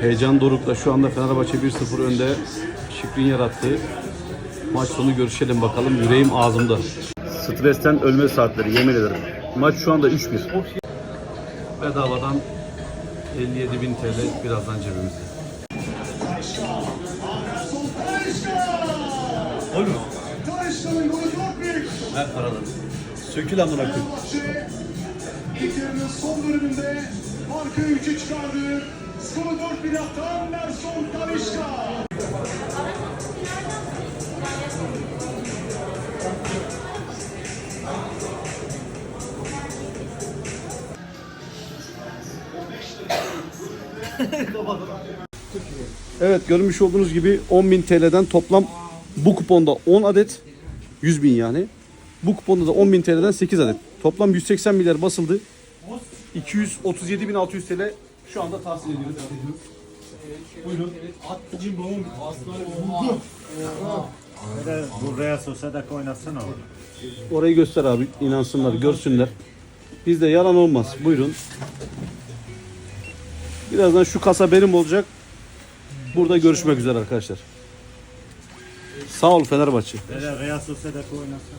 Heyecan dorukta şu anda Fenerbahçe 1-0 önde. Şikrin yarattığı maç sonu görüşelim bakalım. Yüreğim ağzımda. Stresten ölme saatleri yemin ederim. Maç şu anda 3-1. Bedavadan 57 bin TL birazdan cebimizde. Olur mu? Ver paraları. Sökül amına koyayım. İlk son bölümünde farkı 3'e çıkardı. Skoru 4 bir atan Nelson Talişka. Evet görmüş olduğunuz gibi 10.000 TL'den toplam bu kuponda 10 adet 100 bin yani. Bu kuponda da 10.000 TL'den 8 adet. Toplam 180 milyar basıldı. 237.600 TL şu anda tahsil ediyoruz. Buyurun. Bir de bu Real Sociedad'da oynatsana orada. Orayı göster abi. inansınlar, görsünler. Bizde yalan olmaz. Buyurun. Birazdan şu kasa benim olacak. Burada görüşmek üzere arkadaşlar. Sağ ol Fenerbahçe. Real Sociedad'da oynatsana.